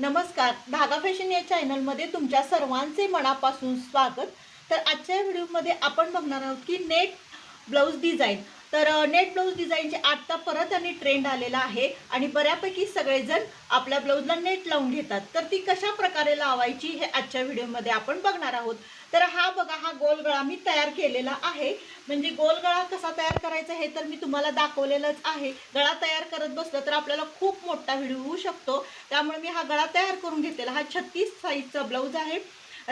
नमस्कार धागा फॅशन या चॅनलमध्ये तुमच्या सर्वांचे मनापासून स्वागत. तर आजच्या व्हिडिओमध्ये आपण बघणार आहोत की नेट ब्लाऊज डिझाईन तर नेट ब्लाऊज डिझाईनचे आत्ता परत आणि ट्रेंड आलेला आहे आणि बऱ्यापैकी सगळेजण आपल्या ब्लाऊजला नेट लावून घेतात. तर ती कशा प्रकारे लावायची हे आजच्या व्हिडिओमध्ये आपण बघणार आहोत. तर हा बघा हा गोल गळा मी तयार केलेला आहे. म्हणजे गोल गळा कसा तयार करायचा हे तर मी तुम्हाला दाखवलेलंच आहे. गळा तयार करत बसलं तर आपल्याला खूप मोठा व्हिडिओ होऊ शकतो. त्यामुळे मी हा गळा तयार करून घेतलेला. हा छत्तीस साईजचा ब्लाऊज आहे.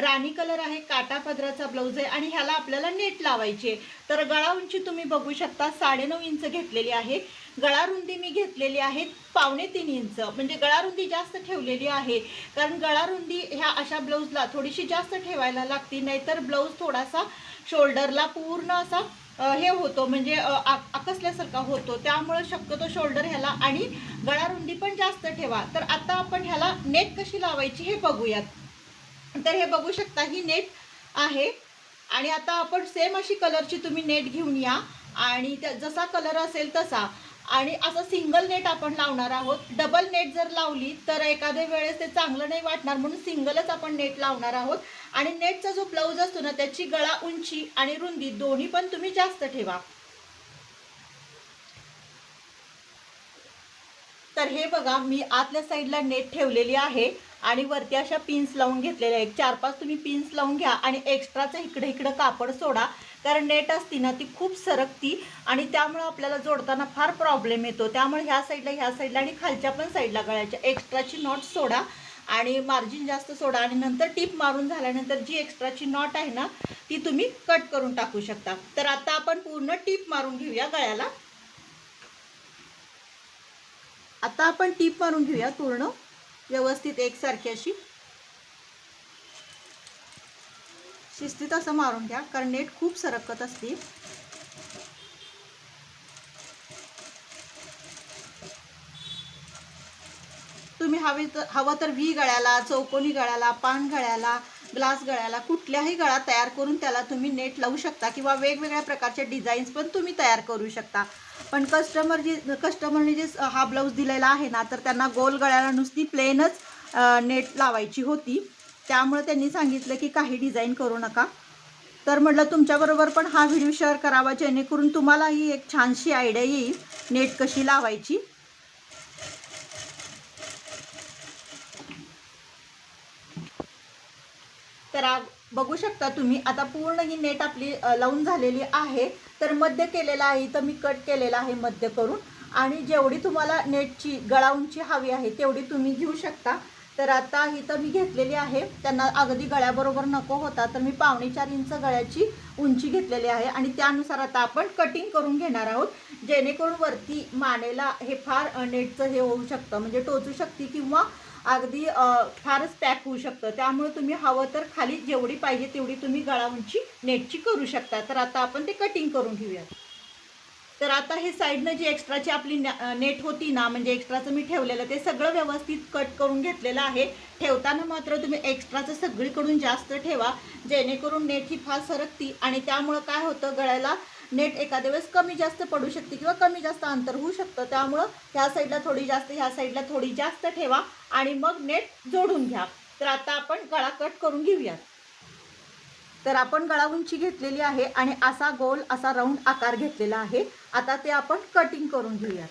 राणी कलर आहे काटा पदराचा ब्लाऊज आहे आणि ह्याला आपल्याला नेट लावायची आहे. तर गळा उंची तुम्ही बघू शकता साडेनऊ इंच घेतलेली आहे. गळा रुंदी मी घेतलेली आहे पावणे तीन इंच. म्हणजे गळा रुंदी जास्त ठेवलेली आहे. कारण गळा रुंदी ह्या अशा ब्लाऊजला थोडीशी जास्त ठेवायला लागते नाहीतर ब्लाऊज थोडासा शोल्डरला पूर्ण असा हे होतो. म्हणजे आकसल्यासारखा होतो. त्यामुळे शक्यतो शोल्डर ह्याला आणि गळा रुंदी पण जास्त ठेवा. तर आता आपण ह्याला नेट कशी लावायची हे बघूयात. तर हे बघू शकता ही नेट आहे. आणि आता आपण सेम अशी कलरची तुम्ही नेट घेऊन या. आणि त्या जसा कलर असेल तसा. आणि असं सिंगल नेट आपण लावणार आहोत. डबल नेट जर लावली तर एखाद्या वेळेस ते चांगलं नाही वाटणार. म्हणून सिंगलच आपण नेट लावणार आहोत. आणि नेटचा जो ब्लाऊज असतो ना त्याची गळा उंची आणि रुंदी दोन्ही पण तुम्ही जास्त ठेवा. तर हे बघा मी आतल्या साईडला नेट ठेवलेली आहे. आणि वरती अशा पिन्स लावून घेतलेल्या आहेत. चार पाच तुम्ही पिन्स लावून घ्या आणि एक्स्ट्राचं इकडे इकडं कापड सोडा. कारण नेट असती ना ती खूप सरकती आणि त्यामुळं आपल्याला जोडताना फार प्रॉब्लेम येतो. त्यामुळे ह्या साईडला ह्या साईडला आणि खालच्या पण साईडला गळ्याच्या. एक्स्ट्राची नॉट सोडा आणि मार्जिन जास्त सोडा आणि नंतर टीप मारून झाल्यानंतर जी एक्स्ट्राची नॉट आहे ना ती तुम्ही कट करून टाकू शकता. तर आता आपण पूर्ण टीप मारून घेऊया गळ्याला. आता आपण टीप मारून घेऊया पूर्ण. व्यवस्थित एकसारखी अशी. शिस्तीत असं मारून घ्या कारण नेट खूप सरकत असते तुम्ही हवे तर हवं तर व्ही गळ्याला चौकोनी गळ्याला पान गळ्याला ग्लास गळ्याला कुठल्याही गळा तयार करून त्याला तुम्ही नेट लावू शकता किंवा वेगवेगळ्या प्रकारचे डिझाईन्स पण तुम्ही तयार करू शकता. पण कस्टमर जी कस्टमरने जे हा ब्लाऊज दिलेला आहे ना तर त्यांना गोल गळ्याला नुसती प्लेनच नेट लावायची होती. त्यामुळे त्यांनी सांगितलं की काही डिझाईन करू नका. तर म्हटलं तुमच्याबरोबर पण हा व्हिडिओ शेअर करावा जेणेकरून तुम्हालाही एक छानशी आयडिया येईल नेट कशी लावायची. तर बघू शकता तुम्ही आता पूर्ण ही नेट आपली लावून झालेली आहे. तर मध्य केलेलं आहे इथं मी कट केलेलं आहे मध्य करून. आणि जेवढी तुम्हाला नेटची गळा उंची हवी आहे तेवढी तुम्ही घेऊ शकता. तर आता इथं मी घेतलेली आहे. त्यांना अगदी गळ्याबरोबर नको होता तर मी पावणे चार इंच गळ्याची उंची घेतलेली आहे. आणि त्यानुसार आता आपण कटिंग करून घेणार आहोत. जेणेकरून वरती मानेला हे फार नेटचं हे होऊ शकतं. म्हणजे टोचू शकते किंवा अगदी फारच पॅक होऊ शकतं. त्यामुळे तुम्ही हवं तर खाली जेवढी पाहिजे तेवढी तुम्ही गळा उंची नेटची करू शकता. तर आता आपण ते कटिंग करून घेऊया तर आता हे साईडनं जी एक्स्ट्राची आपली नेट होती ना म्हणजे एक्स्ट्राचं मी ठेवलेलं ते सगळं व्यवस्थित कट करून घेतलेलं आहे. ठेवताना मात्र तुम्ही एक्स्ट्राचं सगळीकडून जास्त ठेवा जेणेकरून नेट ही फार सरकती आणि त्यामुळं काय होतं गळ्याला नेट एखाद्या वेळेस कमी जास्त पडू शकते किंवा कमी जास्त अंतर होऊ शकतं. त्यामुळं ह्या साईडला थोडी जास्त ह्या साईडला थोडी जास्त ठेवा आणि मग नेट जोडून घ्या. तर आता आपण गळा कट करून घेऊयात. तर आपण गळा उंची घेतलेली आहे आणि असा गोल असा राऊंड आकार घेतलेला आहे. आता ते आपण कटिंग करून घेऊयात.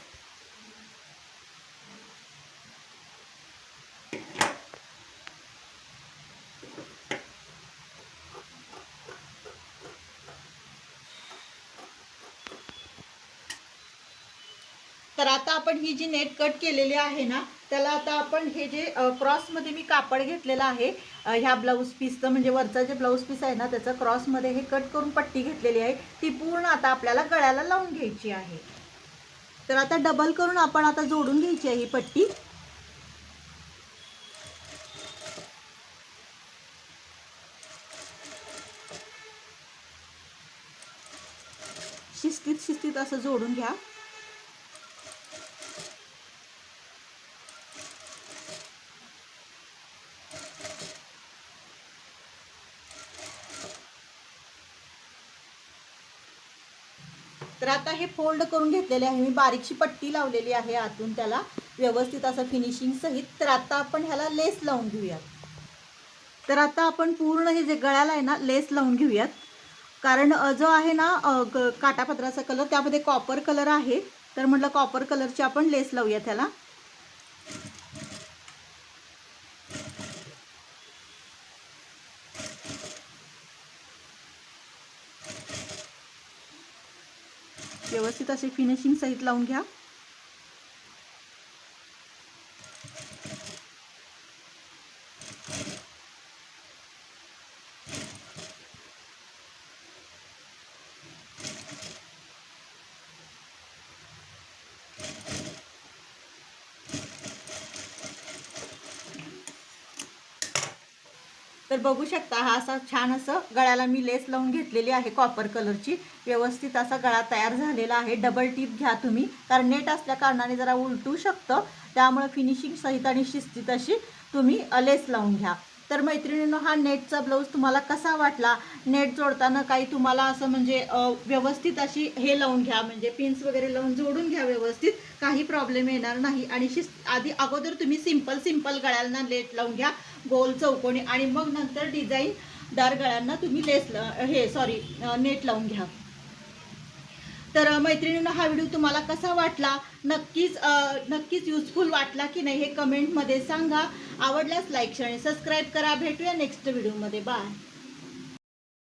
तर आता आपण ही जी नेट कट केलेली आहे ना त्याला आता आपण हे जे क्रॉसमध्ये मी कापड घेतलेलं आहे ह्या ब्लाऊज पीसचं म्हणजे वरचा जे ब्लाऊज पीस आहे ना त्याचं क्रॉसमध्ये हे कट करून पट्टी घेतलेली आहे ती पूर्ण आता आपल्याला गळ्याला लावून घ्यायची आहे. तर आता डबल करून आपण आता जोडून घ्यायची आहे ही पट्टी. शिस्तीत शिस्तीत असं जोडून घ्या. तर आता हे फोल्ड करून घेतलेले आहे. मी बारीकशी पट्टी लावलेली आहे आतून त्याला. व्यवस्थित असं फिनिशिंग सहित. तर आता आपण ह्याला लेस लावून घेऊयात. तर आता आपण पूर्ण हे जे गळ्याला आहे ना लेस लावून घेऊयात. कारण जो आहे ना काटापत्राचा ग- कलर त्यामध्ये कॉपर कलर आहे. तर म्हटलं कॉपर कलरची आपण लेस लावूया त्याला व्यवस्थित असे फिनिशिंग सहित लावून घ्या. तर बघू शकता हा असा छान असं गळ्याला मी लेस लावून घेतलेली आहे कॉपर कलरची व्यवस्थित असा गळा तयार झालेला आहे. डबल टीप घ्या तुम्ही कारण नेट असल्या कारणाने जरा उलटू शकतं. त्यामुळे फिनिशिंग सहित आणि शिस्तीत अशी तुम्ही लेस लावून घ्या. तर मैत्रिणींनो हा नेटचा ब्लाऊज तुम्हाला कसा वाटला? नेट जोडताना काही तुम्हाला असं म्हणजे व्यवस्थित अशी हे लावून घ्या म्हणजे पिन्स वगैरे लावून जोडून घ्या व्यवस्थित. काही प्रॉब्लेम येणार नाही. आणि शिस्त आधी अगोदर तुम्ही सिंपल सिंपल गळ्यांना लेट लावून घ्या गोल चौकोनी. आणि मग नंतर डिझाईन दार गळ्यांना तुम्ही लेस ल- हे सॉरी नेट लावून घ्या. तर मैत्रिणींना हा व्हिडिओ तुम्हाला कसा वाटला? नक्कीच नक्कीच युजफुल वाटला की नाही हे कमेंटमध्ये सांगा. आवडल्यास लाईक आणि सबस्क्राईब करा. भेटूया नेक्स्ट व्हिडिओमध्ये बाय